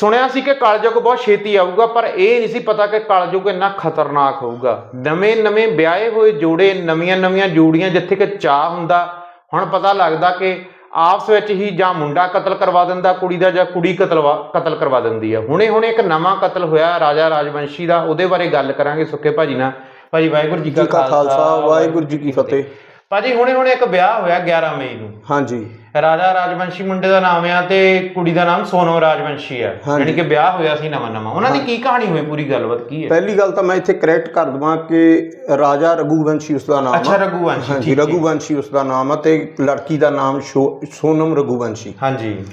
ਸੁਣਿਆ ਸੀ ਕਿ ਕਲਯੁਗ ਬਹੁਤ ਛੇਤੀ ਆਊਗਾ ਪਰ ਇਹ ਨਹੀਂ ਸੀ ਪਤਾ ਕਿ ਕਲਯੁਗ ਇੰਨਾ ਖਤਰਨਾਕ ਹੋਊਗਾ। ਨਵੇਂ ਨਵੇਂ ਵਿਆਹੇ ਹੋਏ ਜੋੜੇ ਨਵੀਆਂ ਨਵੀਆਂ ਜੋੜੀਆਂ ਜਿੱਥੇ ਕਿ ਚਾਹ ਹੁੰਦਾ ਹੁਣ ਪਤਾ ਲੱਗਦਾ ਕਿ ਆਪਸ ਵਿੱਚ ਹੀ ਜਾਂ ਮੁੰਡਾ ਕਤਲ ਕਰਵਾ ਦਿੰਦਾ ਕੁੜੀ ਦਾ ਜਾਂ ਕੁੜੀ ਕਤਲ ਕਤਲ ਕਰਵਾ ਦਿੰਦੀ ਆ। ਹੁਣੇ ਹੁਣੇ ਇੱਕ ਨਵਾਂ ਕਤਲ ਹੋਇਆ ਰਾਜਾ ਰਾਜਵੰਸ਼ੀ ਦਾ ਉਹਦੇ ਬਾਰੇ ਗੱਲ ਕਰਾਂਗੇ ਸੁੱਕੇ ਭਾਜੀ ਨਾਲ। ਭਾਜੀ ਵਾਹਿਗੁਰੂ ਜੀ ਜੀ ਕਾ ਖਾਲਸਾ ਵਾਹਿਗੁਰੂ ਜੀ ਕੀ ਫਤਿਹ। ਭਾਜੀ ਹੁਣੇ ਹੁਣੇ ਇੱਕ ਵਿਆਹ ਹੋਇਆ 11 ਮਈ ਨੂੰ। ਹਾਂਜੀ। ਰਾਜਾ ਰਾਜਵੰਸ਼ੀ ਮੁੰਡੇ ਦਾ ਨਾਮ ਆ ਤੇ ਕੁੜੀ ਦਾ ਨਾਮ ਸੋਨਮ ਰਾਜਵੰਸ਼ੀ ਆ। ਹਾਂਜੀ। ਯਾਨੀ ਕਿ ਵਿਆਹ ਹੋਇਆ ਸੀ ਨਵਾਂ ਨਵਾਂ। ਉਹਨਾਂ ਦੀ ਕੀ ਕਹਾਣੀ ਹੋਈ ਪੂਰੀ ਗੱਲਬਾਤ ਕੀ ਹੈ? ਪਹਿਲੀ ਗੱਲ ਤਾਂ ਮੈਂ ਇੱਥੇ ਕਰੈਕਟ ਕਰ ਦਵਾਂ ਕਿ ਰਾਜਾ ਰਘੂਵੰਸ਼ੀ ਉਸ ਦਾ ਨਾਮ ਅੱਛਾ ਆ ਰਘੂਵੰਸ਼ੀ ਹਾਂਜੀ ਠੀਕ। ਰਘੂਵੰਸ਼ੀ ਉਸ ਦਾ ਨਾਮ ਆ ਤੇ ਲੜਕੀ ਦਾ ਨਾਮ ਸ਼ੋ- ਸੋਨਮ ਰਘੂਵੰਸ਼ੀ। ਹਾਂਜੀ।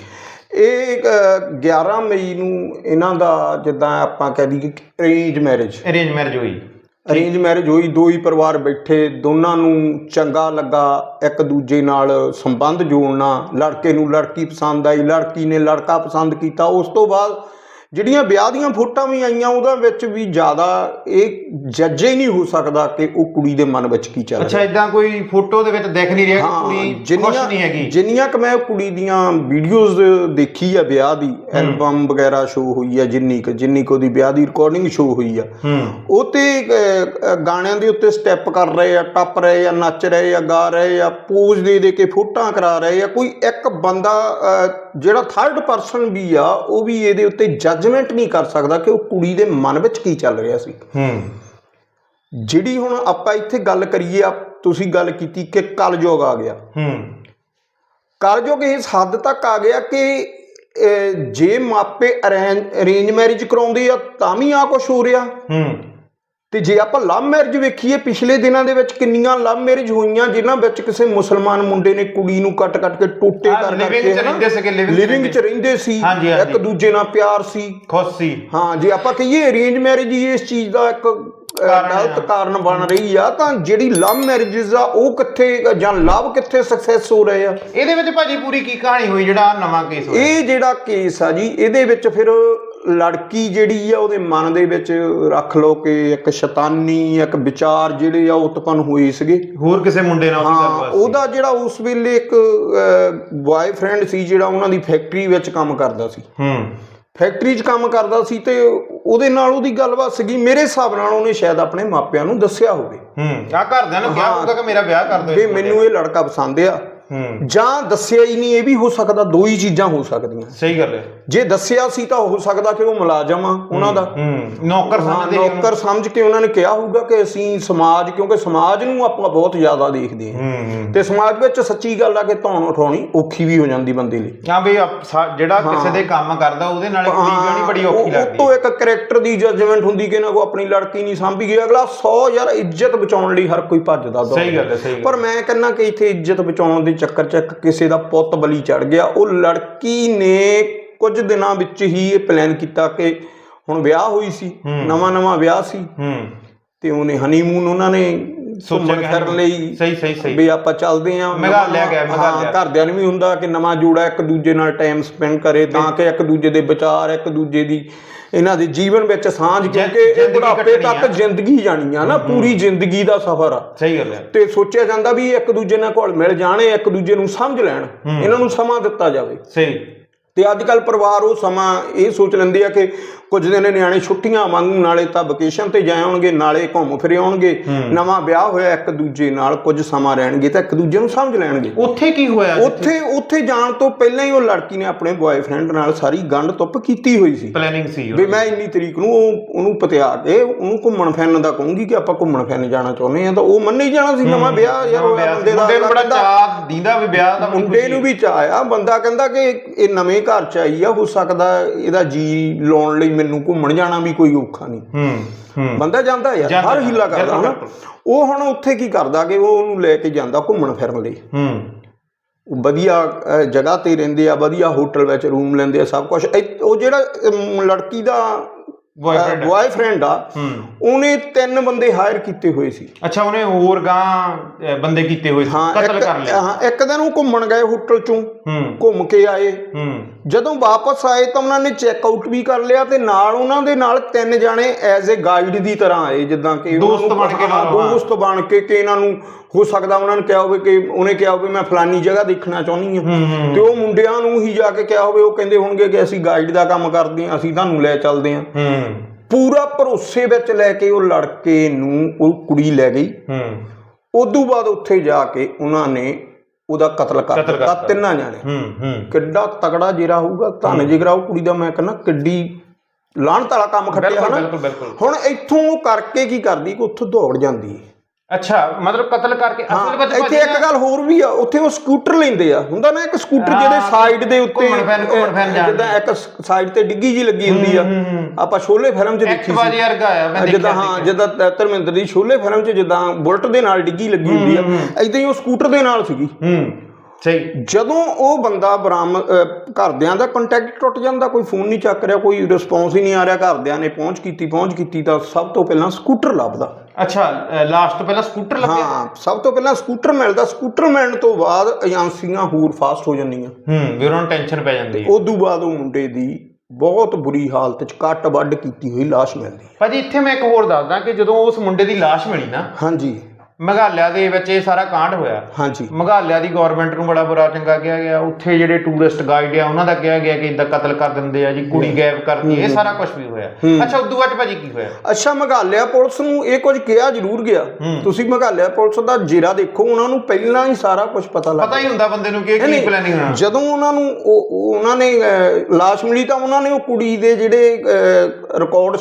ਇਹ ਅ, 11 ਮਈ ਨੂੰ ਇਹਨਾਂ ਦਾ ਜਿੱਦਾਂ ਆਪਾਂ ਕਹਿ ਦਈਏ ਅਰੇਂਜ ਮੈਰਿਜ ਅਰੇਂਜ ਮੈਰਿਜ ਹੋਈ। ਅਰੇਂਜ ਮੈਰਿਜ ਹੋਈ ਦੋ ਹੀ ਪਰਿਵਾਰ ਬੈਠੇ ਦੋਨਾਂ ਨੂੰ ਚੰਗਾ ਲੱਗਾ ਇੱਕ ਦੂਜੇ ਨਾਲ ਸੰਬੰਧ ਜੋੜਨਾ ਲੜਕੇ ਨੂੰ ਲੜਕੀ ਪਸੰਦ ਆਈ ਲੜਕੀ ਨੇ ਲੜਕਾ ਪਸੰਦ ਕੀਤਾ। ਉਸ ਤੋਂ ਬਾਅਦ ਜਿਹੜੀਆਂ ਵਿਆਹ ਦੀਆਂ ਫੋਟੋਆਂ ਵੀ ਆਈਆਂ ਉਹਦਾ ਵਿੱਚ ਵੀ ਜ਼ਿਆਦਾ ਇਹ ਜੱਜ ਹੀ ਨਹੀਂ ਹੋ ਸਕਦਾ ਕਿ ਉਹ ਕੁੜੀ ਦੇ ਮਨ ਵਿੱਚ ਕੀ ਚੱਲ ਰਿਹਾ। ਅੱਛਾ ਇਦਾਂ ਕੋਈ ਫੋਟੋ ਦੇ ਵਿੱਚ ਦਿਖ ਨਹੀਂ ਰਿਹਾ ਕਿ ਕੁੜੀ ਖੁਸ਼ ਨਹੀਂ ਹੈਗੀ। ਜਿੰਨੀਆਂ ਕਿ ਮੈਂ ਕੁੜੀ ਦੀਆਂ ਵੀਡੀਓਜ਼ ਦੇਖੀ ਆ ਵਿਆਹ ਦੀ ਐਲਬਮ ਵਗੈਰਾ ਸ਼ੋ ਹੋਈ ਆ ਜਿੰਨੀ ਕੁ ਜਿੰਨੀ ਕੁ ਉਹਦੀ ਵਿਆਹ ਦੀ ਰਿਕਾਰਡਿੰਗ ਸ਼ੋ ਹੋਈ ਆ। ਉਹ ਤੇ ਗਾਣਿਆਂ ਦੇ ਉੱਤੇ ਸਟੈਪ ਕਰ ਰਹੇ ਆ ਟੱਪ ਰਹੇ ਆ ਨੱਚ ਰਹੇ ਆ ਗਾ ਰਹੇ ਆ ਪੋਜ਼ ਦੇ ਦੇ ਕੇ ਫੋਟੋਆਂ ਕਰਾ ਰਹੇ ਆ। ਕੋਈ ਇੱਕ ਬੰਦਾ ਜਿਹੜਾ ਥਰਡ ਪਰਸਨ ਵੀ ਆ ਉਹ ਵੀ ਇਹਦੇ ਉੱਤੇ ਜੱਜਮੈਂਟ ਨਹੀਂ ਕਰ ਸਕਦਾ ਕਿ ਉਹ ਕੁੜੀ ਦੇ ਮਨ ਵਿੱਚ ਕੀ ਚੱਲ ਰਿਹਾ ਸੀ। ਹੂੰ। ਜਿਹੜੀ ਹੁਣ ਆਪਾਂ ਇੱਥੇ ਗੱਲ ਕਰੀਏ ਆ ਤੁਸੀਂ ਗੱਲ ਕੀਤੀ ਕਿ ਕਲਯੁਗ ਆ ਗਿਆ। ਹੂੰ। ਕਲਯੁਗ ਇਸ ਹੱਦ ਤੱਕ ਆ ਗਿਆ ਕਿ ਜੇ ਮਾਪੇ ਅਰੇਂਜ ਮੈਰਿਜ ਕਰਾਉਂਦੇ ਆ ਤਾਂ ਵੀ ਆ ਕੁਝ ਹੋ ਰਿਹਾ। ਹੂੰ। ਤੇ ਜੇ ਆਪਾਂ ਲਵ ਮੈਰਿਜ ਵੇਖੀਏ ਪਿਛਲੇ ਦਿਨਾਂ ਦੇ ਵਿੱਚ ਕਿੰਨੀਆਂ ਲਵ ਮੈਰਿਜ ਹੋਈਆਂ ਜਿਨ੍ਹਾਂ ਵਿੱਚ ਕਿਸੇ ਮੁਸਲਮਾਨ ਮੁੰਡੇ ਨੇ ਕੁੜੀ ਨੂੰ ਕੱਟ-ਕੱਟ ਕੇ ਟੋਟੇ ਕਰ ਕਰਕੇ ਲਿਵਿੰਗ ਚ ਰਹਿੰਦੇ ਸੀ। ਇੱਕ ਦੂਜੇ ਨਾਲ ਪਿਆਰ ਸੀ ਖੁਸ਼ ਸੀ ਹਾਂ ਜੇ ਆਪਾਂ ਕਹੀਏ ਅਰੇਂਜ ਮੈਰਿਜ ਇਸ ਚੀਜ਼ ਦਾ ਇੱਕ ਗਲਤ। ਕਾਰਨ ਬਣ ਰਹੀ ਆ ਤਾਂ ਜਿਹੜੀ ਲਵ ਮੈਰਿਜਸ ਆ ਉਹ ਕਿੱਥੇ ਜਾਂ ਲਵ ਕਿੱਥੇ ਸਕਸੈਸ ਹੋ ਰਹੇ ਆ ਇਹਦੇ ਵਿੱਚ ਭਾਜੀ ਪੂਰੀ ਕੀ ਕਹਾਣੀ ਹੋਈ ਜਿਹੜਾ ਨਵਾਂ ਕੇਸ ਹੋਇਆ ਇਹ ਜਿਹੜਾ ਕੇਸ ਆ ਜੀ ਇਹਦੇ ਵਿੱਚ ਫਿਰ ਲੜਕੀ ਜਿਹੜੀ ਆ ਉਹਦੇ ਮਨ ਦੇ ਵਿੱਚ ਰੱਖ ਲਓ ਕਿ ਇੱਕ ਸ਼ੈਤਾਨੀ ਇੱਕ ਵਿਚਾਰ ਜਿਹੜੇ ਆ ਉਤਪੰਨ ਹੋਏ ਸੀਗੇ। ਹੋਰ ਕਿਸੇ ਮੁੰਡੇ ਨਾਲ ਉਹਦੀ ਹਾਂ ਗੱਲਬਾਤ ਸੀ? ਉਹਦਾ ਜਿਹੜਾ ਉਸ ਵੇਲੇ ਇੱਕ ਬॉयਫ੍ਰੈਂਡ ਸੀ ਜਿਹੜਾ ਉਹਨਾਂ ਦੀ ਫੈਕਟਰੀ ਵਿੱਚ ਕੰਮ ਕਰਦਾ ਸੀ। ਹੂੰ। ਫੈਕਟਰੀ 'ਚ ਕੰਮ ਕਰਦਾ ਸੀ ਤੇ ਉਹਦੇ ਨਾਲ ਉਹਦੀ ਗੱਲਬਾਤ ਸੀਗੀ। ਮੇਰੇ ਹਿਸਾਬ ਨਾਲ ਉਹਨੇ ਸ਼ਾਇਦ ਆਪਣੇ ਮਾਪਿਆਂ ਨੂੰ ਦੱਸਿਆ ਹੋਵੇ। ਹੂੰ। ਆ ਘਰਦਿਆਂ ਨੂੰ ਕਿਹਾ ਹੋਊਗਾ ਕਿ ਮੇਰਾ ਵਿਆਹ ਕਰ ਦਿਓ ਵੀ ਮੈਨੂੰ ਇਹ ਲੜਕਾ ਪਸੰਦ ਆ। ਜਾਂ ਦੱਸਿਆ ਹੀ ਨਹੀਂ ਇਹ ਵੀ ਹੋ ਸਕਦਾ ਦੋ ਹੀ ਚੀਜ਼ਾਂ ਹੋ ਸਕਦੀਆਂ। ਸਹੀ ਗੱਲ ਹੈ। ਜੇ ਦੱਸਿਆ ਸੀ ਤਾਂ ਹੋ ਸਕਦਾ ਕਿ ਉਹ ਮੁਲਾਜ਼ਮ ਆ ਉਹਨਾਂ ਦਾ। ਨੌਕਰ ਸਮਝਦੇ ਨੇ। ਨੌਕਰ ਸਮਝ ਕੇ ਉਹਨਾਂ ਨੇ ਕਿਹਾ ਹੋਊਗਾ ਕਿ ਅਸੀਂ ਸਮਾਜ ਕਿਉਂਕਿ ਸਮਾਜ ਨੂੰ ਆਪਾਂ ਬਹੁਤ ਜ਼ਿਆਦਾ ਦੇਖਦੇ ਹਾਂ। ਤੇ ਸਮਾਜ ਵਿੱਚ ਸੱਚੀ ਗੱਲ ਆ ਕਿ ਧੌਣ ਉਠਾਉਣੀ ਔਖੀ ਵੀ ਹੋ ਜਾਂਦੀ ਬੰਦੇ ਲਈ। ਹਾਂ ਵੀ ਜਿਹੜਾ ਕਿਸੇ ਦੇ ਕੰਮ ਕਰਦਾ ਉਹਦੇ ਨਾਲ ਕੁੜੀ ਜਾਣੀ ਬੜੀ ਔਖੀ ਉਹ- ਉਹ ਲੱਗਦੀ। ਤੋਂ ਇੱਕ ਕੈਰੈਕਟਰ ਦੀ ਜਜਮੈਂਟ ਹੁੰਦੀ ਕਿ ਇਹਨਾਂ ਕੋ ਆਪਣੀ ਲੜਕੀ ਨਹੀਂ ਸਾਂਭੀ ਗਈ। ਅਗਲਾ 100 ਯਾਰ ਇੱਜ਼ਤ ਬਚਾਉਣ ਲਈ ਹਰ ਕੋਈ ਭੱਜਦਾ। ਸਹੀ ਗੱਲ ਹੈ ਸਹੀ ਪਰ ਮੈਂ ਕਹਿੰਦਾ ਕਿ ਇੱਥੇ ਇੱਜ਼ਤ ਬਚਾਉਣ ਦੇ ਚੱਕਰ 'ਚ ਇੱਕ ਕਿਸੇ ਦਾ ਪੁੱਤ ਬਲੀ ਚੜ ਗਿਆ। ਉਹ ਲੜਕੀ ਨੇ ਕੁਝ ਦਿਨਾਂ ਵਿੱਚ ਹੀ ਇਹ ਪਲਾਨ ਕੀਤਾ ਕਿ ਹੁਣ ਵਿਆਹ ਹੋਈ ਸੀ ਨਵਾਂ ਨਵਾਂ ਵਿਆਹ ਸੀ ਤੇ ਉਹਨੇ ਹਨੀਮੂਨ ਉਹਨਾਂ ਨੇ ਘੁੰਮਣ ਕਿ ਫਿਰਨ ਲਈ ਸਹੀ ਸਹੀ ਸਹੀ। ਵੀ ਆਪਾਂ ਚੱਲਦੇ ਆਂ ਮੇਘਾਲਿਆ ਗਿਆ, ਮੇਘਾਲਿਆ। ਘਰਦਿਆਂ ਨੂੰ ਵੀ ਹੁੰਦਾ ਕਿ ਨਵਾਂ ਜੋੜਾ ਇੱਕ ਦੂਜੇ ਨਾਲ ਟਾਈਮ ਸਪੈਂਡ ਕਰੇ ਤਾਂ ਕਿ ਇੱਕ ਦੂਜੇ ਦੇ ਵਿਚਾਰ ਇੱਕ ਦੂਜੇ ਦੀ ਇਹਨਾਂ ਦੇ ਜੀਵਨ ਵਿੱਚ ਸਾਂਝ ਕਿਉਂਕਿ ਇਹ ਬੁਢਾਪੇ ਤੱਕ। ਜ਼ਿੰਦਗੀ ਜਾਣੀ ਆ ਨਾ ਪੂਰੀ ਜ਼ਿੰਦਗੀ ਦਾ ਸਫ਼ਰ ਆ। ਸਹੀ ਗੱਲ ਹੈ ਤੇ ਸੋਚਿਆ ਜਾਂਦਾ ਵੀ ਇੱਕ ਦੂਜੇ ਨਾਲ ਘੁਲ ਮਿਲ ਜਾਣੇ ਇੱਕ ਦੂਜੇ ਨੂੰ ਸਮਝ ਲੈਣ। ਇਹਨਾਂ ਨੂੰ ਸਮਾਂ ਦਿੱਤਾ ਜਾਵੇ। ਸਹੀ। ਤੇ ਅੱਜ ਕੱਲ ਪਰਿਵਾਰ ਉਹ ਸਮਾਂ ਇਹ ਸੋਚ ਲੈਂਦੇ ਆ ਕਿ ਕੁਝ ਦਿਨ ਨਿਆਣੇ ਛੁੱਟੀਆਂ ਮੰਗਣ ਨਾਲੇ ਤਾਂ ਵਕੇਸ਼ਨ ਤੇ ਜਾ ਆਉਣਗੇ ਨਾਲੇ ਘੁੰਮ ਫਿਰ ਆਉਣਗੇ। ਨਵਾਂ ਵਿਆਹ ਹੋਇਆ ਇੱਕ ਦੂਜੇ ਨਾਲ ਕੁਝ ਸਮਾਂ ਰਹਿਣਗੇ ਤਾਂ ਇੱਕ ਦੂਜੇ ਨੂੰ ਸਮਝ ਲੈਣਗੇ। ਉੱਥੇ ਕੀ ਹੋਇਆ ਉੱਥੇ ਉੱਥੇ ਜਾਣ ਤੋਂ ਪਹਿਲਾਂ ਹੀ ਉਹ ਲੜਕੀ ਨੇ ਆਪਣੇ ਬॉयਫ੍ਰੈਂਡ ਨਾਲ ਸਾਰੀ ਗੰਢ ਤੁੱਪ ਕੀਤੀ ਹੋਈ ਸੀ। ਪਲੈਨਿੰਗ ਸੀ। ਵੀ ਮੈਂ ਇੰਨੀ ਤਰੀਕ ਨੂੰ ਉਹ- ਉਹਨੂੰ ਪਤਿਆ ਕੇ ਉਹਨੂੰ ਘੁੰਮਣ ਫਿਰਨ ਦਾ ਕਹੂੰਗੀ ਕਿ ਆਪਾਂ ਘੁੰਮਣ ਫਿਰਨ ਜਾਣਾ ਚਾਹੁੰਦੇ ਆ ਤਾਂ ਉਹ ਮੰਨੇ ਹੀ ਜਾਣਾ ਸੀ ਨਵਾਂ ਵਿਆਹ ਯਾਰ। ਬੰਦੇ ਦਾ ਮੁੰਡੇ ਨੂੰ ਬੜਾ ਚਾਹ ਦੀਂਦਾ ਵੀ ਵਿਆਹ ਦਾ ਮੁੰਡੇ ਨੂੰ ਵੀ ਚਾਹ ਆ ਬੰਦਾ ਕਹਿੰਦਾ ਕਿ ਇਹ ਨਵੇਂ ਘਰ ਚ ਆਈ ਆ ਹੋ ਸਕਦਾ ਇਹਦਾ ਜੀ ਲਾਉਣ ਲਈ ਮੈਨੂੰ ਘੁੰਮਣ ਜਾਣਾ ਵੀ ਕੋਈ ਔਖਾ ਨਹੀਂ। ਹੂੰ ਬੰਦਾ ਜਾਂਦਾ ਯਾਰ ਹਰ ਹੀਲਾ ਕਰਦਾ ਹਨਾ। ਉਹ ਹੁਣ ਉੱਥੇ ਕੀ ਕਰਦਾ ਕਿ ਉਹ ਉਹਨੂੰ ਲੈ ਕੇ ਜਾਂਦਾ ਘੁੰਮਣ ਫਿਰਨ ਲਈ। ਹੂੰ। ਉਹ ਵਧੀਆ ਜਗ੍ਹਾ ਤੇ ਰਹਿੰਦੇ ਆ ਵਧੀਆ ਹੋਟਲ ਵਿੱਚ ਰੂਮ ਲੈਂਦੇ ਆ ਸਭ ਕੁਝ ਉਹ ਜਿਹੜਾ ਲੜਕੀ ਦਾ ਆ। ਬॉयਫ੍ਰੈਂਡ ਆ। ਉਹਨੇ ਤਿੰਨ ਬੰਦੇ ਹਾਇਰ ਕੀਤੇ ਹੋਏ ਸੀ। ਅੱਛਾ ਉਹਨੇ ਹੋਰ ਗਾਂ ਬੰਦੇ ਕੀਤੇ ਹੋਏ ਸੀ। ਕਤਲ ਕਰ ਲਿਆ। ਹਾਂ ਇੱਕ ਦਿਨ ਉਹ ਘੁੰਮਣ ਗਏ ਹੋਟਲ ਚੋਂ। ਘੁੰਮ ਕੇ ਆਏ। ਜਦੋਂ ਵਾਪਸ ਆਏ ਤਾਂ ਉਹਨਾਂ ਨੇ ਚੈੱਕ ਆਊਟ ਵੀ ਕਰ ਲਿਆ ਤੇ ਨਾਲ ਉਹਨਾਂ ਦੇ ਨਾਲ ਤਿੰਨ ਜਾਣੇ ਐਜ਼ ਅ ਗਾਈਡ ਦੀ ਤਰ੍ਹਾਂ ਆਏ ਜਿੱਦਾਂ ਕਿ ਦੋਸਤ ਬਣ ਕੇ। ਦੋਸਤ ਬਣ ਕੇ ਕਿ ਇਹਨਾਂ ਨੂੰ ਹੋ ਸਕਦਾ ਉਹਨਾਂ ਨੇ ਕਿਹਾ ਹੋਵੇ ਕਿ ਉਹਨੇ ਕਿਹਾ ਹੋਵੇ ਮੈਂ ਫਲਾਨੀ ਜਗ੍ਹਾ ਦੇਖਣਾ ਚਾਹੁੰਦੀ ਹਾਂ। ਤੇ ਉਹ ਮੁੰਡਿਆਂ ਨੂੰ ਹੀ ਜਾ ਕੇ ਕਿਹਾ ਹੋਵੇ ਉਹ ਕਹਿੰਦੇ ਹੋਣਗੇ ਕਿ ਅਸੀਂ ਗਾਈਡ ਦਾ ਕੰਮ ਕਰਦੇ ਹਾਂ ਅਸੀਂ ਤੁਹਾਨੂੰ ਲੈ ਚੱਲਦੇ ਹੂੰ। ਪੂਰਾ ਭਰੋਸੇ ਵਿੱਚ ਲੈ ਕੇ ਉਹ ਲੜਕੇ ਨੂੰ ਉਹ ਕੁੜੀ ਲੈ ਗਈ। ਹੂੰ। ਉਦੋਂ ਬਾਅਦ ਉੱਥੇ ਜਾ ਕੇ ਉਹਨਾਂ ਨੇ ਉਹਦਾ ਕਤਲ ਕਰ ਦਿੱਤਾ। ਤਿੰਨਾਂ ਜਾਣੇ ਹੂੰ ਹੂੰ। ਕਿੱਡਾ ਤਗੜਾ ਜੇਰਾ ਹੋਊਗਾ ਧੰਨ ਜਿਗਰਾ ਉਹ ਕੁੜੀ ਦਾ ਮੈਂ ਕਹਿੰਦਾ ਕਿੱਡੀ ਲਾਹਣਤ ਵਾਲਾ ਕੰਮ ਖੱਟਿਆ ਹਨਾ? ਹੁਣ ਇੱਥੋਂ ਉਹ ਕਰਕੇ ਕੀ ਕਰਦੀ ਕਿ ਉੱਥੋਂ ਦੌੜ ਜਾਂਦੀ ਹੈ ਅੱਛਾ ਮਤਲਬ ਕਤਲ ਕਰਕੇ ਅਸਲ ਵਿੱਚ ਇੱਥੇ ਇੱਕ ਗੱਲ ਹੋਰ ਵੀ ਆ ਉੱਥੇ ਉਹ ਸਕੂਟਰ ਲੈਂਦੇ ਆ। ਹੁੰਦਾ ਨਾ ਇੱਕ ਸਕੂਟਰ ਜਿਹਦੇ ਸਾਈਡ ਦੇ ਉੱਤੇ ਜਾਂਦੇ। ਜਿੱਦਾਂ ਇੱਕ ਸਾਈਡ ਤੇ ਡਿੱਗੀ ਜੀ ਲੱਗੀ ਹੁੰਦੀ ਆ। ਆਪਾਂ ਸ਼ੋਲੇ ਫਿਲਮ 'ਚ ਦੇਖੀ ਸੀ। ਵਰਗਾ ਆ ਮੈਂ ਜਿੱਦਾਂ ਦੇਖਿਆ ਹਾਂ ਜਿੱਦਾਂ ਧਰਮਿੰਦਰ ਦੀ ਸ਼ੋਲੇ ਫਿਲਮ 'ਚ ਜਿੱਦਾਂ ਬੁਲਟ ਦੇ ਨਾਲ ਡਿੱਗੀ ਲੱਗੀ ਹੁੰਦੀ ਆ। ਇਦਾਂ ਹੀ ਉਹ ਸਕੂਟਰ ਦੇ ਨਾਲ ਸੀਗੀ। ਹੂੰ। ਸਹੀ। ਜਦੋਂ ਉਹ ਬੰਦਾ ਬਰਾਮਦ ਅਹ, ਘਰਦਿਆਂ ਦਾ ਕੰਟੈਕਟ ਟੁੱਟ ਜਾਂਦਾ ਕੋਈ ਫੋਨ ਨਹੀਂ ਚੱਕ ਰਿਹਾ ਕੋਈ ਰਿਸਪੌਂਸ ਹੀ ਨਹੀਂ ਆ ਰਿਹਾ ਘਰਦਿਆਂ ਨੇ ਪਹੁੰਚ ਕੀਤੀ ਪਹੁੰਚ ਕੀਤੀ ਤਾਂ ਸਭ ਤੋਂ ਪਹਿਲਾਂ ਸਕੂਟਰ ਲੱਭਦਾ। ਅੱਛਾ ਲਾਸਟ ਪਹਿਲਾਂ ਸਕੂਟਰ ਲੱਗਿਆ ਹਾਂ ਸਭ ਤੋਂ ਪਹਿਲਾਂ ਸਕੂਟਰ ਮਿਲਦਾ। ਸਕੂਟਰ ਮਿਲਣ ਤੋਂ ਬਾਅਦ ਏਜੰਸੀਆਂ ਹੋਰ ਫਾਸਟ ਹੋ ਜਾਂਦੀਆਂ। ਹੂੰ ਵੀ ਉਹਨਾਂ ਨੂੰ ਟੈਨਸ਼ਨ ਪੈ ਜਾਂਦੀ ਹੈ। ਉਦੋਂ ਬਾਅਦ ਉਹ ਮੁੰਡੇ ਦੀ ਬਹੁਤ ਬੁਰੀ ਹਾਲਤ 'ਚ ਕੱਟ ਵੱਢ ਕੀਤੀ ਹੋਈ ਲਾਸ਼ ਮਿਲਦੀ। ਭਾਜੀ ਇੱਥੇ ਮੈਂ ਇੱਕ ਹੋਰ ਦੱਸਦਾ ਕਿ ਜਦੋਂ ਉਸ ਮੁੰਡੇ ਦੀ ਲਾਸ਼ ਮਿਲੀ ਨਾ ਹਾਂਜੀ। ਮਗਾਲਿਆ ਦੇ ਵਿੱਚ ਇਹ ਸਾਰਾ ਕਾਂਡ ਹੋਇਆ। ਹਾਂਜੀ। ਮਗਾਲਿਆ ਦੀ ਗਵਰਨਮੈਂਟ ਨੂੰ ਬੜਾ ਬੁਰਾ ਚੰਗਾ ਕਿਹਾ ਗਿਆ। ਉੱਥੇ ਜਿਹੜੇ ਟੂਰਿਸਟ ਗਾਈਡ ਆ ਉਹਨਾਂ ਦਾ ਕਿਹਾ ਗਿਆ ਕਿ ਇਦਾਂ ਕਤਲ ਕਰ ਦਿੰਦੇ ਆ ਜੀ ਕੁੜੀ ਗਾਇਬ ਕਰਦੀ ਇਹ ਸਾਰਾ ਕੁਝ ਵੀ ਹੋਇਆ। ਅੱਛਾ ਉਦੋਂ ਬਾਅਦ ਭਾਜੀ ਕੀ ਹੋਇਆ? ਅੱਛਾ ਮਗਾਲਿਆ ਪੁਲਿਸ ਨੂੰ ਇਹ ਕੁਝ ਕਿਹਾ ਜ਼ਰੂਰ ਗਿਆ। ਤੁਸੀਂ ਮਗਾਲਿਆ ਪੁਲਿਸ ਦਾ ਜੇਰਾ ਦੇਖੋ ਉਹਨਾਂ ਨੂੰ ਪਹਿਲਾਂ ਹੀ ਸਾਰਾ ਕੁਝ ਪਤਾ ਲੱਗ ਪਤਾ ਹੀ ਹੁੰਦਾ ਬੰਦੇ ਨੂੰ ਕਿ ਇਹ ਕੀ ਪਲੈਨਿੰਗ ਹੋਣਾ ਜਦੋਂ ਉਹਨਾਂ ਨੂੰ ਉਹ ਉਹ- ਉਹਨਾਂ ਨੇ ਲਾਸ਼ ਮਿਲੀ ਤਾਂ ਉਹਨਾਂ ਨੇ ਉਹ ਕੁੜੀ ਦੇ ਜਿਹੜੇ ਰਿਕਾਰਡ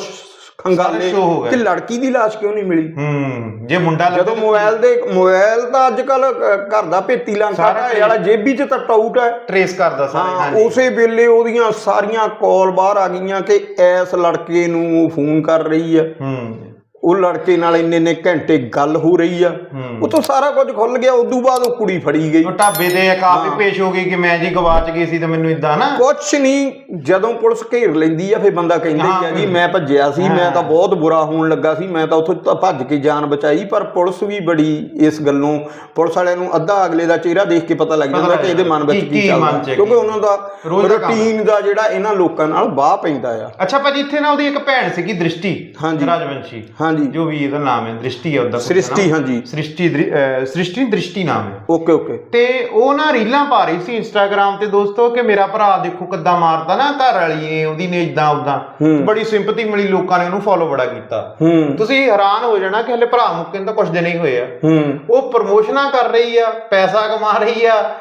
ਖੰਗਾਲੇ show ਹੋ ਗਏ। ਕਿ ਲੜਕੀ ਦੀ ਲਾਸ਼ ਕਿਉਂ ਨਹੀਂ ਮਿਲੀ? ਹੂੰ ਜੇ ਮੁੰਡਾ ਜਦੋਂ ਮੋਬਾਈਲ ਦੇ ਮੋਬਾਈਲ ਤਾਂ ਅੱਜ ਕੱਲ ਘਰ ਦਾ ਭੇਤੀ ਲੰਕਾ ਸਾਰਾ ਦਾ ਵਾਲਾ ਜੇਬੀ 'ਚ ਤਾਂ ਟਾਊਟ ਹੈ। ਟਰੇਸ ਕਰਦਾ ਸਾਰੇ ਹਾਂ ਹਾਂਜੀ। ਉਸੇ ਵੇਲੇ ਉਹਦੀਆਂ ਸਾਰੀਆਂ ਕਾਲ ਬਾਹਰ ਆ ਗਈਆਂ ਕਿ ਐਸ ਲੜਕੇ ਨੂੰ ਉਹ ਫੋਨ ਕਰ ਰਹੀ ਹੈ। ਹੂੰ। ਉਹ ਲੜਕੇ ਨਾਲ ਇੰਨੇ ਇੰਨੇ ਘੰਟੇ ਗੱਲ ਹੋ ਰਹੀ ਆ। ਹੂੰ। ਉਤੋਂ ਸਾਰਾ ਕੁਝ ਖੁੱਲ ਗਿਆ ਉਦੋਂ ਬਾਅਦ ਉਹ ਕੁੜੀ ਫੜੀ ਗਈ। ਉਹ ਢਾਬੇ ਤੇ ਇੱਕ ਆਪ ਹੀ। ਪੇਸ਼ ਹੋ ਗਈ ਕਿ ਮੈਂ ਜੀ ਗਵਾਚ ਗਈ ਸੀ ਤੇ ਮੈਨੂੰ ਇਦਾਂ ਨਾ ਕੁਛ ਨਹੀਂ ਜਦੋਂ ਪੁਲਿਸ ਘੇਰ ਲੈਂਦੀ ਆ ਫਿਰ ਬੰਦਾ ਕਹਿੰਦਾ ਹੀ ਆ ਜੀ ਮੈਂ ਭੱਜਿਆ ਸੀ ਮੈਂ ਤਾਂ ਬਹੁਤ ਬੁਰਾ ਹੋਣ ਲੱਗਾ ਸੀ ਮੈਂ ਤਾਂ ਉੱਥੋਂ ਤਾਂ ਭੱਜ ਕੇ ਜਾਨ ਬਚਾਈ ਪਰ ਪੁਲਿਸ ਵੀ ਬੜੀ ਇਸ ਗੱਲੋਂ ਪੁਲਿਸ ਵਾਲਿਆਂ ਨੂੰ ਅੱਧਾ ਅਗਲੇ ਦਾ ਚਿਹਰਾ ਦੇਖ ਕੇ ਪਤਾ ਲੱਗ ਜਾਂਦਾ ਕਿ ਇਹਦੇ ਮਨ ਵਿੱਚ ਕੀ- ਚੱਲਦਾ। ਕਿਉਂਕਿ ਉਹਨਾਂ ਦਾ। ਰੁਟੀਨ ਦਾ ਜਿਹੜਾ ਇਹਨਾਂ ਲੋਕਾਂ ਨਾਲ ਬਾਹ ਪੈਂਦਾ ਆ। ਅੱਛਾ ਭਾਜੀ ਇੱਥੇ ਨਾ ਉਹਦੀ ਇੱਕ ਭੈਣ ਸੀਗੀ ਦ੍ਰਿਸ਼ਟੀ ਹਾਂਜੀ। ਰਾਜਵੰਸ਼ੀ। ਹਾਂਜੀ ਜੋ ਵੀ ਇਹਦਾ ਨਾਮ ਹੈ ਦ੍ਰਿਸ਼ਟੀ ਹੈ ਉਹਦਾ ਕੁਛ ਸ੍ਰਿਸ਼ਟੀ। ਹਾਂਜੀ। ਸ੍ਰਿਸ਼ਟੀ ਦ੍ਰਿ- ਅਹ ਸ੍ਰਿਸ਼ਟੀ ਦ੍ਰਿਸ਼ਟੀ ਨਾਮ ਹੈ। Okay okay. ਤੇ ਉਹ ਨਾ ਰੀਲਾਂ ਪਾ ਰਹੀ ਸੀ ਇੰਸਟਾਗ੍ਰam ਤੇ ਦੋਸਤੋ ਕਿ ਮੇਰਾ ਭਰਾ ਦੇਖੋ ਕਿੱਦਾਂ ਮਾਰਦਾ ਨਾ ਘਰ ਵਾਲੀ ਨੇ ਉਹਦੀ ਨੇ ਇਦਾਂ ਉਦਾਂ ਬੜੀ ਸਿੰਪਥੀ ਮਿਲੀ ਲੋਕਾਂ ਨੇ ਉਹਨੂੰ ਫੋਲੋ ਬੜਾ ਕੀਤਾ। ਹੂੰ। ਤੁਸੀਂ ਹੈਰਾਨ ਹੋ ਜਾਣਾ ਕਿ ਹਲੇ ਭਰਾ ਮੁੱਕੇ ਨੂੰ ਤਾਂ ਕੁਝ ਦਿਨ ਹੀ ਹੋਏ ਆ। ਹੂੰ। ਉਹ ਪ੍ਰਮੋਸ਼ਨਾਂ ਕਰ ਰਹੀ ਆ ਪੈਸਾ ਕਮਾ ਰਹੀ ਆ।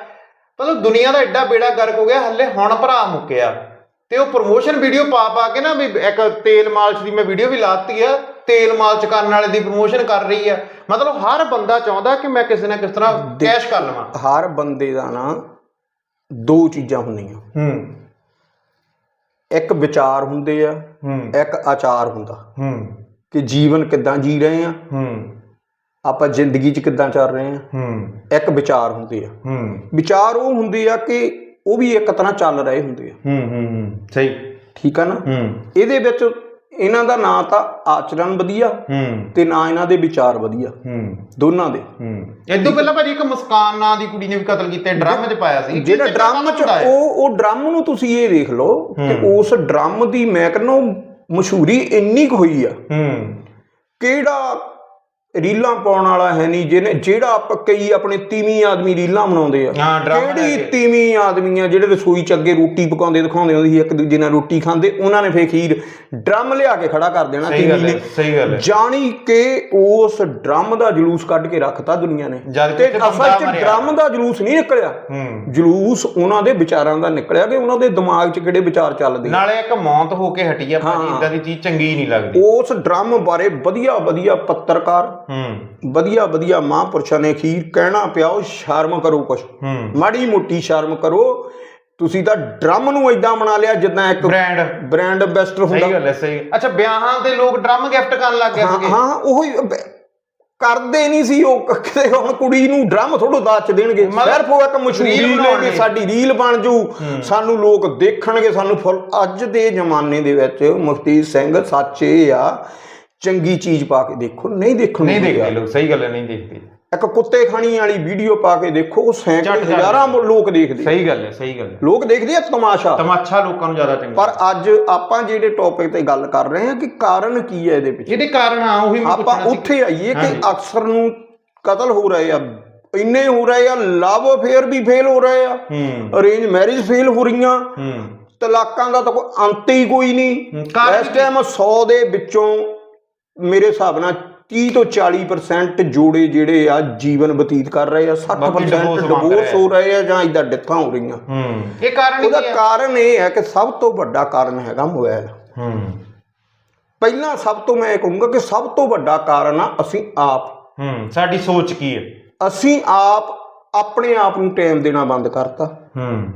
ਮਤਲਬ ਦੁਨੀਆ ਦਾ ਐਡਾ ਬੇੜਾ ਗਰਕ ਹੋ ਗਿਆ ਹੱਲੇ ਹੁਣ ਭਰਾ ਮੁੱਕਿਆ। ਤੇ ਉਹ ਪ੍ਰਮੋਸ਼ਨ ਵੀਡੀਓ ਪਾ ਪਾ ਕੇ ਨਾ ਵੀ ਇੱਕ ਤੇਲ ਮਾਲਸ਼ ਦੀ ਮੈਂ ਵੀਡੀਓ ਵੀ ਲਾਤੀ ਆ ਤੇਲ ਮਾਲਸ਼ ਕਰਨ ਵਾਲੇ ਦੀ ਪ੍ਰਮੋਸ਼ਨ ਕਰ ਰਹੀ ਆ। ਮਤਲਬ ਹਰ ਬੰਦਾ ਚਾਹੁੰਦਾ ਕਿ ਮੈਂ ਕਿਸੇ ਨਾ ਕਿਸ ਤਰ੍ਹਾਂ ਕੈਸ਼ ਕਰ ਲਵਾਂ। ਹਰ ਬੰਦੇ ਦਾ ਨਾ ਦੋ ਚੀਜ਼ਾਂ ਹੁੰਦੀਆਂ। ਹੂੰ। ਇੱਕ ਵਿਚਾਰ ਹੁੰਦੇ ਆ ਹੂੰ। ਇੱਕ ਆਚਾਰ ਹੁੰਦਾ। ਹੂੰ। ਕਿ ਜੀਵਨ ਕਿੱਦਾਂ ਜੀ ਰਹੇ ਆ ਹੂੰ। ਆਪਾਂ ਜ਼ਿੰਦਗੀ 'ਚ ਕਿੱਦਾਂ ਚੱਲ ਰਹੇ ਆ। ਹੂੰ। ਇੱਕ ਵਿਚਾਰ ਹੁੰਦੇ ਆ। ਹੂੰ। ਵਿਚਾਰ ਉਹ ਹੁੰਦੇ ਆ ਕਿ ਉਹ ਵੀ ਇੱਕ ਤਰ੍ਹਾਂ ਚੱਲ ਰਹੇ ਹੁੰਦੇ ਆ। ਹੂੰ ਹੂੰ ਸਹੀ। ਠੀਕ ਆ ਨਾ? ਹੂੰ। ਇਹਦੇ ਵਿੱਚ ਇਹਨਾਂ ਦਾ ਨਾਂ ਤਾਂ ਆਚਰਣ ਵਧੀਆ ਹੂੰ। ਤੇ ਨਾ ਇਹਨਾਂ ਦੇ ਵਿਚਾਰ ਵਧੀਆ। ਹੂੰ। ਦੋਨਾਂ ਦੇ। ਹੂੰ। ਇਦੋਂ ਪਹਿਲਾਂ ਭਾਜੀ ਇੱਕ ਮੁਸਕਾਨ ਨਾਂ ਦੀ ਕੁੜੀ ਨੇ ਵੀ ਕਤਲ ਕੀਤਾ ਡਰਮ 'ਚ ਪਾਇਆ ਸੀ। ਜਿਹੜਾ ਡਰਮ 'ਚ ਉਹ ਉਹ ਡਰਮ ਨੂੰ ਤੁਸੀਂ ਇਹ ਦੇਖ ਲਓ ਕਿ ਉਸ ਡਰਮ ਦੀ ਮੈਂ ਕਹਿੰਦਾ ਮਸ਼ਹੂਰੀ ਇੰਨੀ ਕੁ ਹੋਈ ਆ। ਹੂੰ। ਕਿਹੜਾ ਰੀਲਾਂ ਪਾਉਣ ਵਾਲਾ ਹੈ ਨਹੀਂ ਜਿਹਨੇ ਜਿਹੜਾ ਆਪ ਕਈ ਆਪਣੇ ਤੀਵੀਂ ਆਦਮੀ ਰੀਲਾਂ ਬਣਾਉਂਦੇ ਆ। ਕਿਹੜੀ ਤੀਵੀਂ ਆਦਮੀ ਆ ਜਿਹੜੇ ਰਸੋਈ ਚ ਅੱਗੇ ਰੋਟੀ ਪਕਾਉਂਦੇ ਦਿਖਾਉਂਦੇ ਹੁੰਦੇ ਸੀ ਇੱਕ ਦੂਜੇ ਨਾਲ ਰੋਟੀ ਖਾਂਦੇ ਉਹਨਾਂ ਨੇ ਫੇਰ ਖੀਰ ਡਰਮ ਲਿਆ ਕੇ ਖੜਾ ਕਰ ਦੇਣਾ ਤੀਵੀਂ ਨੇ ਹੈ ਸਹੀ ਗੱਲ ਹੈ। ਜਾਣੀ ਕਿ ਉਸ ਡਰਮ ਦਾ ਜਲੂਸ ਕੱਢ ਕੇ ਰੱਖਤਾ ਦੁਨੀਆ ਨੇ। ਤੇ ਅਸਲ ਚ। ਡਰਮ ਦਾ ਜਲੂਸ ਨਹੀਂ ਨਿਕਲਿਆ। ਜਲੂਸ ਉਹਨਾਂ ਦੇ ਵਿਚਾਰਾਂ ਦਾ ਨਿਕਲਿਆ ਕਿ ਉਹਨਾਂ ਦੇ ਦਿਮਾਗ 'ਚ ਕਿਹੜੇ ਵਿਚਾਰ ਚੱਲਦੇ। ਨਾਲੇ ਇੱਕ ਮੌਤ ਹੋ ਕੇ ਹਟੀ ਆ ਭਾਜੀ ਇਦਾਂ ਦੀ ਚੀਜ਼ ਚੰਗੀ ਨਹੀਂ ਲੱਗਦੀ। ਉਸ ਡਰਮ ਬਾਰੇ ਵਧੀਆ ਵਧੀਆ ਪੱਤਰਕਾਰ ਹੂੰ। ਵਧੀਆ ਵਧੀਆ ਮਹਾਂਪੁਰਸ਼ਾਂ ਨੇ ਅਖੀਰ ਕਹਿਣਾ ਪਿਆ ਉਹ ਸ਼ਰਮ ਕਰੋ ਕੁਛ। ਮਾੜੀ ਮੋਟੀ ਸ਼ਰਮ ਕਰੋ। ਤੁਸੀਂ ਤਾਂ ਡਰਮ ਨੂੰ ਇਦਾਂ ਬਣਾ ਲਿਆ ਜਿੱਦਾਂ ਇੱਕ ਬ੍ਰਾਂਡ। ਬ੍ਰਾਂਡ ਐਂਬੈਸਡਰ ਹੁੰਦਾ। ਸਹੀ ਗੱਲ ਹੈ ਸਹੀ। ਅੱਛਾ ਵਿਆਹਾਂ ਤੇ ਲੋਕ ਡਰਮ ਗਿਫਟ ਕਰਨ ਲੱਗ ਗਏ ਹਾਂ ਸੀਗੇ। ਹਾਂ ਉਹ ਕਰਦੇ ਨਹੀਂ ਸੀ ਉਹ। ਕਿਤੇ ਹੁਣ ਕੁੜੀ ਨੂੰ ਡਰਮ ਥੋੜੋ ਦਾਚ ਦੇਣਗੇ। ਸਿਰਫ ਉਹ ਇੱਕ ਮਸ਼ਹੂਰੀ ਲਈ। ਸਾਡੀ ਰੀਲ ਬਣ ਜੂ। ਸਾਨੂੰ ਲੋਕ ਦੇਖਣਗੇ ਸਾਨੂੰ ਅੱਜ ਦੇ ਜ਼ਮਾਨੇ ਦੇ ਵਿੱਚ ਮੁਫਤੀ ਸਿੰਘ ਸੱਚ ਆ। ਚੰਗੀ ਚੀਜ਼ ਪਾ ਕੇ ਦੇਖੋ ਨਹੀਂ ਦੇਖਣ ਨਹੀਂ। ਦੇਖਦੇ ਲੋਕ ਸਹੀ ਗੱਲ ਹੈ ਨਹੀਂ ਦੇਖਦੇ। ਇੱਕ ਕੁੱਤੇ ਖਾਣੀ ਵਾਲੀ ਵੀਡੀਓ ਪਾ ਕੇ ਦੇਖੋ ਉਹ ਸੈਂਕੜੇ। ਹਜ਼ਾਰਾਂ ਲੋਕ ਦੇਖਦੇ। ਸਹੀ ਗੱਲ ਹੈ ਸਹੀ ਗੱਲ ਹੈ। ਲੋਕ ਦੇਖਦੇ ਆ ਤਮਾਸ਼ਾ। ਤਮਾਸ਼ਾ ਲੋਕਾਂ ਨੂੰ ਜ਼ਿਆਦਾ ਚੰਗਾ ਪਰ ਅੱਜ ਆਪਾਂ ਜਿਹੜੇ ਟੌਪਿਕ ਤੇ ਗੱਲ ਕਰ ਰਹੇ ਹਾਂ ਕਿ ਕਾਰਨ ਕੀ ਹੈ ਇਹਦੇ ਪਿੱਛੇ? ਇਹਦੇ ਕਾਰਨ ਆ ਉਹੀ ਮੈਂ ਆਪਾਂ ਉੱਥੇ ਆਈਏ ਕਿ। ਅਕਸਰ ਨੂੰ ਕਤਲ ਹੋ ਰਹੇ ਆ ਇੰਨੇ ਹੋ ਰਹੇ ਆ ਲਵ ਅਫੇਅਰ ਵੀ ਫੇਲ ਹੋ ਰਹੇ ਆ ਅਰੇਂਜ ਮੈਰਿਜ ਫੇਲ ਹੋ ਰਹੀਆਂ ਤਲਾਕਾਂ ਦਾ ਤਾਂ ਕੋਈ ਅੰਤ ਹੀ ਕੋਈ ਨਹੀਂ। ਇਸ ਟਾਈਮ 100 ਦੇ ਵਿੱਚੋਂ ਮੇਰੇ ਹਿਸਾਬ ਨਾਲ 30 ਤੋਂ 40% ਜੋੜੇ ਜਿਹੜੇ ਆ ਜੀਵਨ ਬਤੀਤ ਕਰ ਰਹੇ ਆ 60% ਬਾਕੀ divorce ਮੰਗ ਡਿਵੋਰਸ ਰਹੇ ਆ। ਹੋ ਰਹੇ ਆ ਜਾਂ ਇਦਾਂ ਡੈਥਾਂ ਹੋ ਰਹੀਆਂ। ਹੂੰ। ਇਹ ਕਾਰਨ ਉਹਦਾ ਕੀ ਹੈ ਕਾਰਨ ਇਹ ਹੈ ਕਿ ਸਭ ਤੋਂ ਵੱਡਾ ਕਾਰਨ ਹੈਗਾ ਮੋਬਾਈਲ ਹੂੰ। ਪਹਿਲਾਂ ਸਭ ਤੋਂ ਮੈਂ ਇਹ ਕਹੂੰਗਾ ਕਿ ਸਭ ਤੋਂ ਵੱਡਾ ਕਾਰਨ ਆ ਅਸੀਂ ਆਪ। ਹੂੰ ਸਾਡੀ ਸੋਚ ਕੀ ਹੈ? ਅਸੀਂ ਆਪ ਆਪਣੇ ਆਪ ਨੂੰ ਟਾਈਮ ਦੇਣਾ ਬੰਦ ਕਰਤਾ। ਹੂੰ।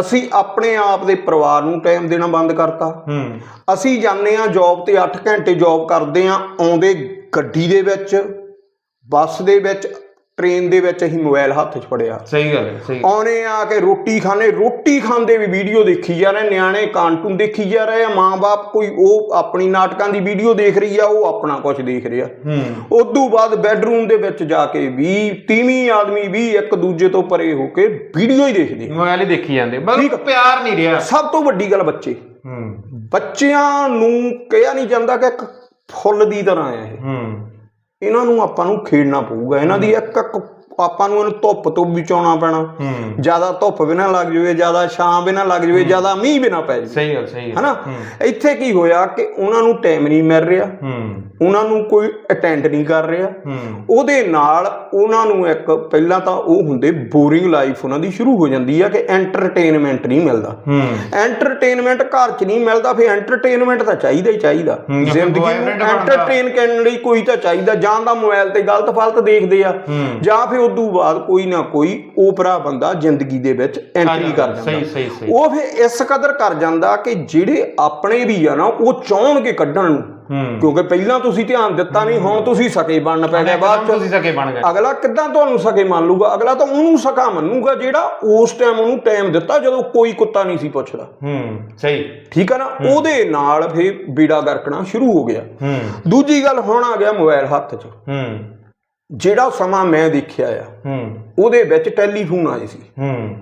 ਅਸੀਂ ਆਪਣੇ ਆਪ ਦੇ ਪਰਿਵਾਰ ਨੂੰ ਟਾਈਮ ਦੇਣਾ ਬੰਦ ਕਰਤਾ। ਹੂੰ। ਅਸੀਂ ਜਾਂਦੇ ਆ ਜੌਬ ਤੇ 8 ਘੰਟੇ ਜੌਬ ਕਰਦੇ ਆ ਆਉਂਦੇ ਗੱਡੀ ਦੇ ਵਿੱਚ ਬੱਸ ਦੇ ਵਿੱਚ ਟ੍ਰੇਨ ਦੇ ਵਿੱਚ ਅਸੀਂ ਮੋਬਾਈਲ ਹੱਥ 'ਚ ਫੜਿਆ। ਸਹੀ ਗੱਲ ਹੈ ਸਹੀ। ਆਉਣੇ ਆ ਕੇ ਰੋਟੀ ਖਾਣੇ ਰੋਟੀ ਖਾਂਦੇ ਵੀ ਵੀਡੀਓ ਦੇਖੀ ਜਾ ਰਹੇ ਨਿਆਣੇ ਕਾਰਟੂਨ ਦੇਖੀ ਜਾ ਰਹੇ ਆ ਮਾਂ-ਬਾਪ ਕੋਈ ਉਹ ਆਪਣੀ ਨਾਟਕਾਂ ਦੀ ਵੀਡੀਓ ਦੇਖ ਰਹੀ ਆ ਉਹ ਆਪਣਾ ਕੁਝ ਦੇਖ ਰਿਹਾ। ਹੂੰ। ਉਦੋਂ ਬਾਅਦ ਬੈੱਡਰੂਮ ਦੇ ਵਿੱਚ ਜਾ ਕੇ ਵੀ ਤੀਵੀਂ ਆਦਮੀ ਵੀ ਇੱਕ ਦੂਜੇ ਤੋਂ ਪਰੇ ਹੋ ਕੇ ਵੀਡੀਓ ਹੀ ਦੇਖਦੇ। ਮੋਬਾਈਲ ਹੀ ਦੇਖੀ ਜਾਂਦੇ। ਆ। ਪਿਆਰ ਨਹੀਂ ਰਿਹਾ। ਸਭ ਤੋਂ ਵੱਡੀ ਗੱਲ ਬੱਚੇ। ਹੂੰ। ਬੱਚਿਆਂ ਨੂੰ ਕਿਹਾ ਨਹੀਂ ਜਾਂਦਾ ਕਿ ਇੱਕ ਫੁੱਲ ਦੀ ਤਰ੍ਹਾਂ ਹੈ ਇਹ। ਹੂੰ। ਇਹਨਾਂ ਨੂੰ ਆਪਾਂ ਨੂੰ ਖੇਡਣਾ ਪਊਗਾ। ਇਹਨਾਂ ਦੀ ਇੱਕ ਇੱਕ ਆਪਾਂ ਨੂੰ ਇਹਨੂੰ ਧੁੱਪ ਤੋਂ ਬਚਾਉਣਾ ਪੈਣਾ। ਹੂੰ। ਜ਼ਿਆਦਾ ਧੁੱਪ ਵੀ ਨਾ ਲੱਗ ਜਾਵੇ ਜ਼ਿਆਦਾ ਛਾਂ ਵੀ ਨਾ ਲੱਗ ਜਾਵੇ ਜ਼ਿਆਦਾ ਮੀਂਹ ਵੀ ਨਾ ਪੈ ਜਾਵੇ। ਸਹੀ ਗੱਲ ਸਹੀ ਗੱਲ। ਹਨਾ? ਹੂੰ। ਇੱਥੇ ਕੀ ਹੋਇਆ ਕਿ ਉਹਨਾਂ ਨੂੰ ਟਾਈਮ ਨਹੀਂ ਮਿਲ ਰਿਹਾ। ਹੂੰ। ਉਹਨਾਂ ਨੂੰ ਕੋਈ ਅਟੈਂਡ ਨਹੀਂ ਕਰ ਰਿਹਾ। ਹੂੰ। ਉਹਦੇ ਨਾਲ ਉਹਨਾਂ ਨੂੰ ਇੱਕ ਪਹਿਲਾਂ ਤਾਂ ਉਹ ਹੁੰਦੇ ਬੋਰਿੰਗ ਲਾਈਫ ਉਹਨਾਂ ਦੀ ਸ਼ੁਰੂ ਹੋ ਜਾਂਦੀ ਆ ਕਿ ਐਂਟਰਟੇਨਮੈਂਟ ਨਹੀਂ ਮਿਲਦਾ। ਹੂੰ। ਐਂਟਰਟੇਨਮੈਂਟ ਘਰ 'ਚ ਨਹੀਂ ਮਿਲਦਾ ਫਿਰ ਐਂਟਰਟੇਨਮੈਂਟ ਤਾਂ ਚਾਹੀਦਾ ਹੀ ਚਾਹੀਦਾ। ਹੂੰ, ਜ਼ਿੰਦਗੀ ਨੂੰ। ਐਂਟਰਟੇਨ ਕਰਨ ਲਈ ਕੋਈ ਤਾਂ ਚਾਹੀਦਾ। ਜਾਂ ਤਾਂ ਮੋਬਾਈਲ ਤੇ ਗਲਤ ਫਲਤ ਦੇਖਦੇ ਆ। ਹੂੰ। ਜਾਂ ਫਿਰ ਉਦੋਂ ਬਾਅਦ ਕੋਈ ਨਾ ਕੋਈ ਓਪਰਾ ਬੰਦਾ ਜ਼ਿੰਦਗੀ ਦੇ ਵਿੱਚ ਐਂਟਰੀ ਕਰ ਜਾਂਦਾ। ਸਹੀ ਸਹੀ ਸਹੀ। ਉਹ ਫਿਰ ਇਸ ਕਦਰ ਕਰ ਜਾਂਦਾ ਕਿ ਜਿਹੜੇ ਆਪਣੇ ਵੀ ਆ ਨਾ ਉਹ ਚਾਹਣਗੇ ਕੱਢਣ ਨੂੰ। ਕਿਉਂਕਿ ਪਹਿਲਾਂ ਤੁਸੀਂ ਧਿਆਨ ਦਿੱਤਾ ਨਹੀਂ ਹੁਣ ਤੁਸੀਂ ਸਕੇ ਬਣਨ ਪੈ ਗਏ ਬਾਅਦ ਚ। ਤੁਸੀਂ ਸਕੇ ਬਣ ਗਏ। ਅਗਲਾ ਕਿੱਦਾਂ ਤੁਹਾਨੂੰ ਸਕੇ ਮੰਨ ਲੂਗਾ ਅਗਲਾ ਤਾਂ ਉਹਨੂੰ ਸਕਾ ਮੰਨੂਗਾ ਜਿਹੜਾ ਉਸ ਟਾਈਮ ਉਹਨੂੰ ਟਾਈਮ ਦਿੱਤਾ ਜਦੋਂ ਕੋਈ ਕੁੱਤਾ ਨਹੀਂ ਸੀ ਪੁੱਛਦਾ। ਹੂੰ ਸਹੀ। ਠੀਕ ਹੈ ਨਾ? ਉਹਦੇ ਨਾਲ ਫੇਰ ਬੀੜਾ ਗਰਕਣਾ ਸ਼ੁਰੂ ਹੋ ਗਿਆ। ਹੂੰ। ਦੂਜੀ ਗੱਲ ਹੁਣ ਆ ਗਿਆ ਮੋਬਾਈਲ ਹੱਥ 'ਚ। ਹੂੰ। ਜਿਹੜਾ ਸਮਾਂ ਮੈਂ ਦੇਖਿਆ ਆ ਹੂੰ। ਉਹਦੇ ਵਿੱਚ ਟੈਲੀਫੋਨ ਆਏ ਸੀ। ਹੂੰ।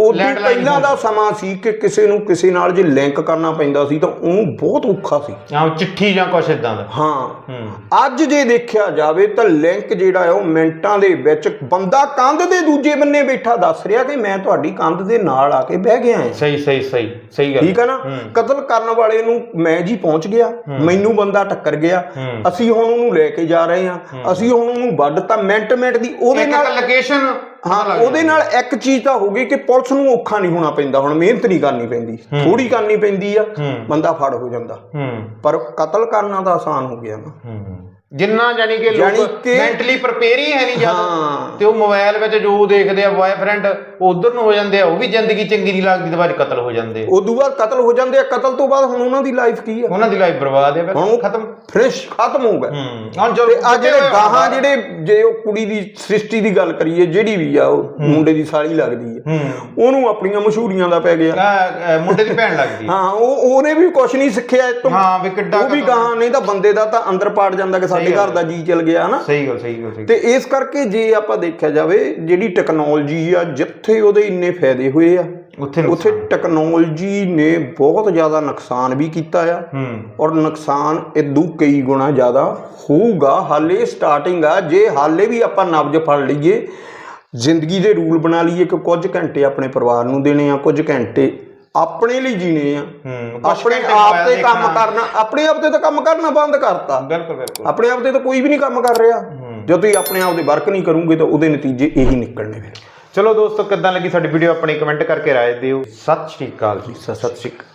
ਉਦੋਂ ਪਹਿਲਾਂ ਦਾ ਸਮਾਂ ਸੀ ਕਿ ਕਿਸੇ ਨੂੰ ਕਿਸੇ ਨਾਲ ਜੇ ਲਿੰਕ ਕਰਨਾ ਪੈਂਦਾ ਸੀ ਤਾਂ ਉਹਨੂੰ ਬਹੁਤ ਔਖਾ ਸੀ। ਹਾਂ ਚਿੱਠੀ ਜਾਂ ਕੁਛ ਇਦਾਂ ਦਾ। ਹਾਂ। ਅੱਜ ਜੇ ਦੇਖਿਆ ਜਾਵੇ ਤਾਂ ਲਿੰਕ ਜਿਹੜਾ ਹੈ ਉਹ ਮਿੰਟਾਂ ਦੇ ਵਿੱਚ ਬੰਦਾ ਕੰਧ ਦੇ ਦੂਜੇ ਬੰਨੇ ਬੈਠਾ ਦੱਸ ਰਿਹਾ ਕਿ ਮੈਂ ਤੁਹਾਡੀ ਕੰਧ ਦੇ ਨਾਲ ਆ ਕੇ ਬਹਿ ਗਿਆ ਹਾਂ। ਸਹੀ ਸਹੀ ਸਹੀ ਸਹੀ ਗੱਲ। ਠੀਕ ਹੈ ਨਾ? ਕਤਲ ਕਰਨ ਵਾਲੇ ਨੂੰ ਮੈਂ ਜੀ ਪਹੁੰਚ ਗਿਆ ਮੈਨੂੰ ਬੰਦਾ ਟੱਕਰ ਗਿਆ। ਅਸੀਂ ਹੁਣ ਉਹਨੂੰ ਲੈ ਕੇ ਜਾ ਰਹੇ ਹਾਂ ਅਸੀਂ ਹੁਣ ਉਹਨੂੰ ਵੱਢਤਾ ਮਿੰਟ ਮਿੰਟ ਦੀ ਉਹਦੇ ਨਾਲ ਲੋਕੇਸ਼ਨ ਹਾਂ ਉਹਦੇ ਨਾਲ ਇੱਕ ਚੀਜ਼ ਤਾਂ ਹੋ ਗਈ ਕਿ ਪੁਲਿਸ ਨੂੰ ਔਖਾ ਨਹੀਂ ਹੋਣਾ ਪੈਂਦਾ ਹੁਣ ਮਿਹਨਤ ਨਹੀਂ ਕਰਨੀ ਪੈਂਦੀ ਥੋੜੀ ਕਰਨੀ ਪੈਂਦੀ ਆ। ਬੰਦਾ ਫੜ ਹੋ ਜਾਂਦਾ। ਪਰ ਕਤਲ ਕਰਨਾ ਤਾਂ ਆਸਾਨ ਹੋ ਗਿਆ ਨਾ। ਜਿੰਨਾ ਜਾਨੀ ਕਿ ਲੋਕ ਮੈਂਟਲੀ ਪ੍ਰਪੇਅਰ ਹੀ ਹੈ ਨਹੀਂ ਹਾਂ। ਤੇ ਉਹ ਮੋਬਾਈਲ ਵਿੱਚ ਜੋ ਦੇਖਦੇ ਆ ਬॉयਫ੍ਰੈਂਡ ਉਧਰ ਨੂੰ ਹੋ ਜਾਂਦੇ ਆ ਉਹ ਵੀ ਜ਼ਿੰਦਗੀ ਚੰਗੀ ਨਹੀਂ ਲੱਗਦੀ ਤੇ ਬਾਅਦ ਕਤਲ ਹੋ ਜਾਂਦੇ। ਉਦੋਂ ਬਾਅਦ ਕਤਲ ਹੋ ਜਾਂਦੇ ਆ ਕਤਲ ਤੋਂ ਬਾਅਦ ਹੁਣ ਉਹਨਾਂ ਦੀ ਲਾਈਫ ਕੀ ਆ? ਉਹਨਾਂ ਦੀ ਲਾਈਫ ਬਰਬਾਦ ਹੈ ਹੁਣ ਉਹ ਖਤਮ। ਫਿਨਿਸ਼ ਖਤਮ ਹੋ ਗਿਆ ਹੂੰ ਹੁਣ ਤੇ ਆ ਜਿਹੜੇ ਗਾਹਾਂ ਜਿਹੜੇ ਜੇ ਉਹ ਕੁੜੀ ਦੀ ਸ੍ਰਿਸ਼ਟੀ ਦੀ ਗੱਲ ਕਰੀਏ ਜਿਹੜੀ ਵੀ ਆ ਉਹ ਮੁੰਡੇ ਦੀ ਸਾਲੀ ਲੱਗਦੀ ਹੈ। ਉਹਨੂੰ ਆਪਣੀਆਂ ਮਸ਼ਹੂਰੀਆਂ ਦਾ ਪੈ ਗਿਆ। ਮੁੰਡੇ ਦੀ ਭੈਣ ਲੱਗਦੀ ਹਾਂ ਉਹ ਉਹਨੇ ਵੀ ਕੁਝ ਨਹੀਂ ਸਿੱਖਿਆ ਇਹ ਤੋਂ ਹਾਂ ਵੀ ਕਿੱਡਾ ਉਹ ਵੀ ਗਾਹਾਂ ਨਹੀਂ ਤਾਂ ਬੰਦੇ ਦਾ ਤਾਂ ਅੰਦਰ ਪਾੜ ਜਾਂਦਾ ਕਿ ਸਾਡੇ ਘਰ ਦਾ ਜੀ ਚਲ ਗਿਆ ਨਾ। ਸਹੀ ਗੱਲ ਸਹੀ ਗੱਲ ਸਹੀ ਤੇ ਇਸ ਕਰਕੇ ਜੇ ਆਪਾਂ ਦੇਖਿਆ ਜਾਵੇ ਜਿਹੜੀ ਟੈਕਨੋਲੋਜੀ ਆ ਜਿੱਥੇ ਉਹਦੇ ਇੰਨੇ ਫਾਇਦੇ ਹੋਏ ਆ ਉੱਥੇ ਉੱਥੇ ਟੈਕਨੋਲੋਜੀ ਨੇ ਬਹੁਤ ਜ਼ਿਆਦਾ ਨੁਕਸਾਨ ਵੀ ਕੀਤਾ ਆ। ਹੂੰ। ਔਰ ਨੁਕਸਾਨ ਇਦੋਂ ਕਈ ਗੁਣਾ ਜ਼ਿਆਦਾ ਹੋਊਗਾ। ਹਾਲੇ ਸਟਾਰਟਿੰਗ ਆ ਜੇ ਹਾਲੇ ਵੀ ਆਪਾਂ ਨਬਜ ਫੜ ਲਈਏ ਜ਼ਿੰਦਗੀ ਦੇ ਰੂਲ ਬਣਾ ਲਈਏ ਕਿ ਕੁਝ ਘੰਟੇ ਆਪਣੇ ਪਰਿਵਾਰ ਨੂੰ ਦੇਣੇ ਆ ਕੁਝ ਘੰਟੇ ਆਪਣੇ ਲਈ ਜੀਣੇ ਆ। ਆਪਣੇ ਆਪ ਤੇ ਕੰਮ ਕਰਨਾ ਆਪਣੇ ਆਪ ਤੇ ਤਾਂ ਕੰਮ ਕਰਨਾ ਬੰਦ ਕਰਤਾ। ਬਿਲਕੁਲ ਬਿਲਕੁਲ। ਆਪਣੇ ਆਪ ਤੇ ਤਾਂ ਕੋਈ ਵੀ ਨਹੀਂ ਕੰਮ ਕਰ ਰਿਹਾ। ਜਦੋਂ ਤੁਸੀਂ ਆਪਣੇ ਆਪ ਦੇ ਵਰਕ ਨਹੀਂ ਕਰੋਗੇ ਤਾਂ ਉਹਦੇ ਨਤੀਜੇ ਇਹੀ ਨਿਕਲਣੇ ਫਿਰ। ਚਲੋ ਦੋਸਤੋ ਕਿੱਦਾਂ ਲੱਗੀ ਸਾਡੀ ਵੀਡੀਓ ਆਪਣੀ ਕਮੈਂਟ ਕਰਕੇ ਰਾਏ ਦਿਓ। ਸਤਿ ਸ਼੍ਰੀ ਅਕਾਲ ਜੀ। ਸਤਿ ਸ਼੍ਰੀ ਅਕਾਲ।